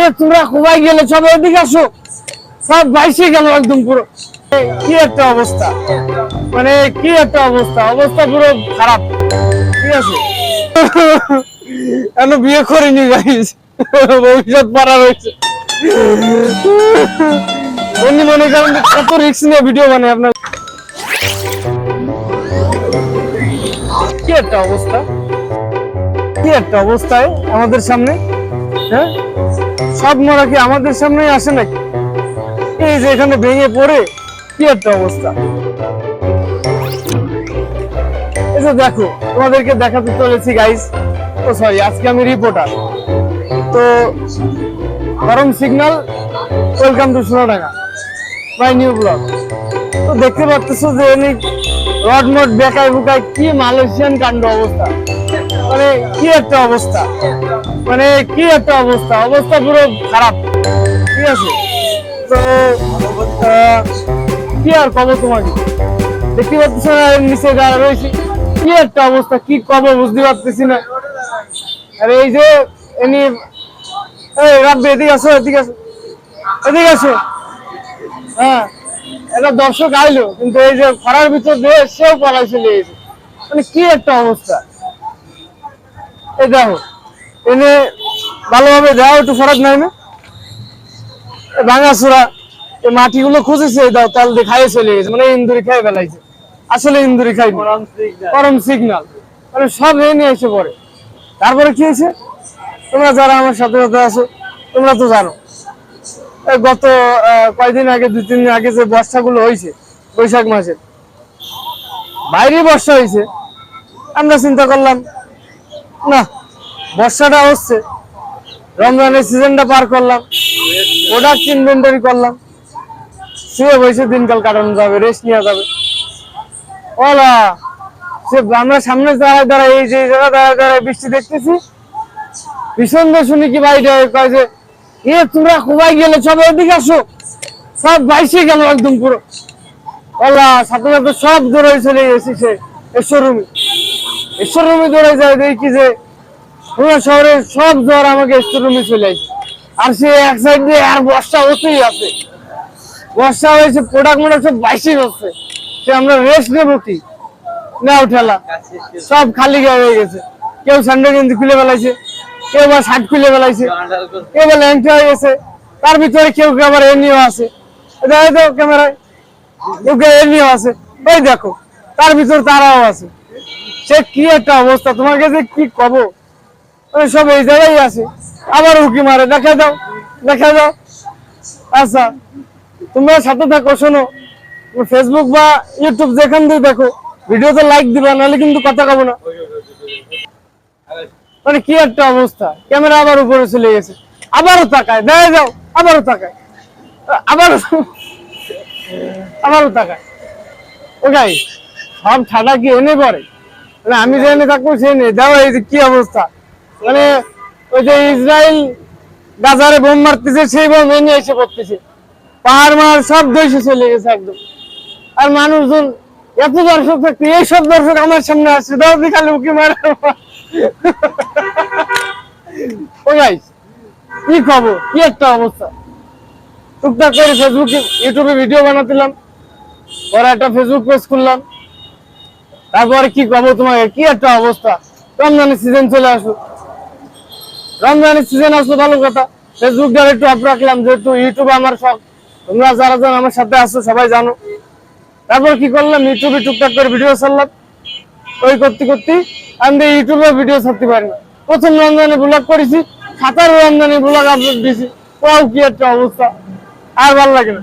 কোথায় গেলে? সব আসো। সব বাইশে গেল একদম পুরো। কি একটা অবস্থা। মানে কি একটা অবস্থা। অবস্থা পুরো খারাপ। ঠিক আছে? এখনও বিয়ে করিনি ভবিষ্যৎ পাড়া রয়েছে। উনি মনে করেন কত রিক্স নিয়ে ভিডিও বানায় আপনার। কি একটা অবস্থা? কি একটা অবস্থায় আমাদের সামনে? হ্যাঁ? সব মরা কি আমাদের সামনেই আসে নাকি? এই যে এখানে ভেঙে পড়ে, কি একটা অবস্থা। এই দেখো, তোমাদেরকে দেখাতে চলেছি গাইস ও সরি আজকে আমি রিপোর্টার তো, গরম signal welcome to Sonadanga my new blog তো দেখতে পাচ্ছ যে এমনি রড মড বেকায় বুকায় কি মালয়েশিয়ান কাণ্ড অবস্থা। মানে কি একটা অবস্থা। মানে কি একটা অবস্থা? অবস্থা পুরো খারাপ। ঠিক আছে? তো কি আর কব তোমাকে? দেখতে পাচ্ছ না নিচে যারা রয়েছে। কি একটা অবস্থা, কি কব বুঝতে পারতেছি না। আরে এই যে, এনি, এই এদিকে আসো এদিকে আসো। এদিকে আসো। হ্যাঁ এটা দর্শক আইলো, কিন্তু এই যে খরার ভিতর দিয়ে সেও পালাই চলে গেছে মানে কি একটা অবস্থা? এই দেখো। এনে ভালোভাবে যাও একটু ফরাক নাই না। ভাঙাচোরা এই মাটিগুলো খুঁজেছে দাও তাল দিয়ে খাইয়ে চলে গেছে মানে ইন্দুরি খাই ফেলাইছে। আসলে ইন্দুরি খাই গরম সিগনাল মানে সব এ নিয়ে এসে পড়ে। তারপরে কি হয়েছে? তোমরা যারা আমার সাথে সাথে আছো তোমরা তো জানো। গত আহ, কয়দিন আগে দুই তিন দিন আগে যে বর্ষাগুলো হয়েছে বৈশাখ মাসে বাইরে বর্ষা হয়েছে। আমরা চিন্তা করলাম না বর্ষাটা হচ্ছে। রমজানের সিজনটা পার করলাম। প্রোডাক্ট ইনভেন্টারি করলাম। শুয়ে বসে দিনকাল কাটানো যাবে রেস্ট নেওয়া যাবে। ওলা, সে আমরা সামনে দাঁড়ায় দাঁড়ায়, এই যে জায়গা দাঁড়ায় দাঁড়ায় বৃষ্টি দেখতেছি, ভীষণ শুনি কি বাইরে কয় যে, এ, তোমরা কোথায় গেলে? সব এদিকে আসো। সব বাইশে গেল একদম পুরো। ওলা, সাথে সাথে সব দৌড়ে চলে গেছি সে ঈশ্বরুমি ঈশ্বরুমি দৌড়ে যায় দেখি যে পুরো শহরের সব জ্বর আমাকে ঈশ্বরুমি চলে আসে। আর সে এক সাইড দিয়ে আর বর্ষা হতেই আছে। বর্ষা হয়েছে প্রোডাক্ট মোডাক্ট সব বাইশে হচ্ছে। সে আমরা রেস্ট নেব কি? না, উঠালা। সব খালি গায়ে হয়ে গেছে। কেউ স্যান্ডেল গেঞ্জি খুলে ফেলাইছে, কেউ বা শার্ট খুলে ফেলাইছে, কেউ বা ল্যাংটা হয়ে গেছে। তার ভিতরে কেউ কেউ আবার এমনিও আছে। দেখো তো ক্যামেরায় কেউ কেউ এমনিও আছে। ওই দেখো, তার ভিতরে তারাও আছে। সে কি একটা অবস্থা? তোমাকে যে কি কব? ওই সব এই জায়গায় আছে। আবার উকি মারে, দেখা দাও দেখা দাও আচ্ছা তোমরা সাথে থাকো, শোনো। ফেসবুক বা ইউটিউব যেখান দিয়ে দেখো, ভিডিওতে লাইক দিবা, নাহলে কিন্তু কথা কব না। মানে কি একটা অবস্থা, ক্যামেরা আবার উপরে চলে গেছে। আবারও তাকায়, দেখা যাও, আবারও তাকায়। আবারও আবারও তাকায়। ও গাই সব ঠাডা কি এনে মানে আমি যে এনে থাকব সে নেই দেখো এই যে কি অবস্থা। মানে ওই যে ইসরায়েল গাজারে বোম মারতেছে, সেই বোম এনে এসে পড়তেছে। পাহাড় মার সব দইসে চলে গেছে একদম। আর মানুষজন, এত দর্শক থাকতে, এইসব দর্শক আমার সামনে আসছে, দাও খালি উকি মার। কি খবর? কি একটা অবস্থা? টুকটাক করে ফেসবুকে ইউটিউবে ভিডিও বানাতিলাম, পরে একটা ফেসবুক পেজ খুললাম। তারপরে কি খবর তোমাকে? কি একটা অবস্থা? রমজানের সিজন চলে আসো রমজানের সিজন আসলো ভালো কথা। ফেসবুকটা একটু আপ রাখলাম, যেহেতু ইউটিউবে আমার শখ। তোমরা যারা যারা আমার সাথে আসছো সবাই জানো। তারপর কি করলাম? ইউটিউবে টুকটাক করে ভিডিও ছাড়লাম। ওই করতে করতে আমি ইউটিউবে ভিডিও ছাড়তে পারি না। প্রথম রমজানে ব্লগ করেছি, সাতারো রমজানে ব্লগ আপলোড দিয়েছি। ওয়াও, কি একটা অবস্থা। আর ভালো লাগে না।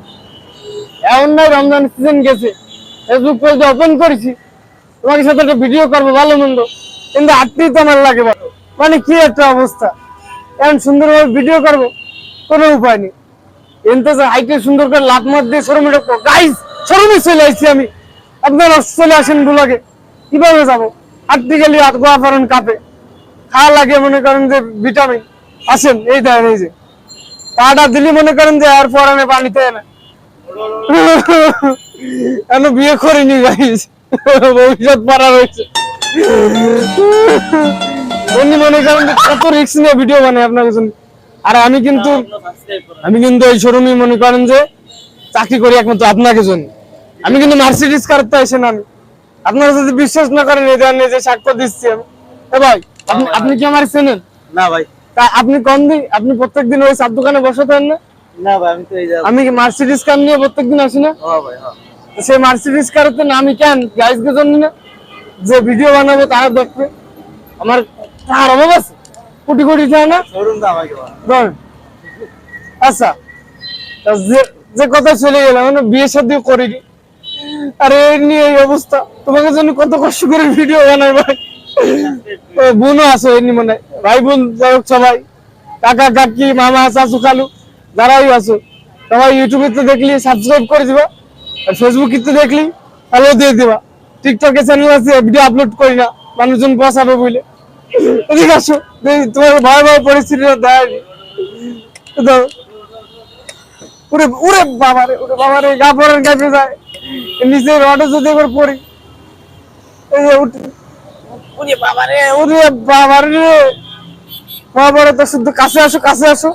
এমন নয় রমজান সিজন গেছে। ফেসবুক পেজ ওপেন করেছি। তোমার সাথে একটা ভিডিও করব, ভালো মন্দ। কিন্তু আটতেই তো আমার লাগে ভালো। মানে কি একটা অবস্থা। এমন সুন্দরভাবে ভিডিও করব, কোনো উপায় নেই। এনতে হাইটে সুন্দর করে লাভ মার দিয়ে শোরুমে ঢুকবো গাইস শোরুমে চলে আসছি আমি। আপনারা চলে আসেন ব্লগে। কীভাবে যাব? হাঁটতে গেলে হাত গোয়া ফেরেন কাপে। খাওয়া লাগে মনে করেন যে ভিটামিন আসেন, এই দেন এই যে। পাটা দিলি মনে করেন যে আর পরানে পানিতে না কেন বিয়ে করিনি গাইস ভবিষ্যৎ পাড়া রয়েছে। উনি মনে করেন কত রিক্স নিয়ে ভিডিও বানায় আপনার জন্য। আর আমি কিন্তু আমি কিন্তু এই শোরুমে মনে করেন যে চাকরি করি একমাত্র আপনাকে জন্য। আমি কিন্তু মার্সিডিস কারতে আসেন আমি। আপনারা যদি বিশ্বাস না করেন এই ধরনের যে সাক্ষ্য দিচ্ছি আমি। এ ভাই আপনি আপনি কি আমার চেনেন? না ভাই। তা আপনি কম দিন আপনি প্রত্যেকদিন ওই চার দোকানে বসে থাকেন না? না ভাই আমি তো এই আমি কি মার্সিডিস কার নিয়ে প্রত্যেকদিন আসি না? হ্যাঁ ভাই হ্যাঁ। তো সেই মার্সিডিস কারতে না আমি কেন? গাইজকে জন্য না? যে ভিডিও বানাবো তারা দেখবে। আমার টাকার অভাব আছে কোটি কোটি টাকা না? আচ্ছা যে- কথা চলে গেলাম মানে বিয়ে করিনি। আর এই নিয়ে এই অবস্থা। তোমাকে জন্য কত কষ্ট করে ভিডিও বানাই ভাই। বোনও আছে এমনি মনে। ভাই বোন যাই হোক সবাই। কাকা কাকি মামা চাচু খালু যারাই আছো। সবাই ইউটিউবে তো দেখলি সাবস্ক্রাইব করে দিবা। আর ফেসবুকে তো দেখলি ফলো দিয়ে দিবা। টিকটকে চ্যানেল আছে ভিডিও আপলোড করি না। মানুষজন বসাবে বলে এদিকে আসো। তোমার ভয় ভয় পরিস্থিতিটা দেয় দাও। উরে উরে বাবারে গা পড়েন যায়। নিচে রডে যদি একবার পড়ি। এই যে উঠে তো শুধু কাছে আসো কাছে আসো।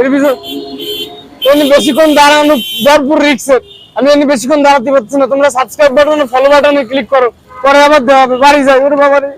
এর ভিতর এমনি বেশিক্ষণ দাঁড়ানো ভরপুর রিক্সের আমি এমনি বেশিক্ষণ দাঁড়াতে পারছি না। তোমরা সাবস্ক্রাইব বাটনে ফলো বাটনে ক্লিক করো। পরে আবার দেওয়া হবে। বাড়ি যাই ওরে বাবারে।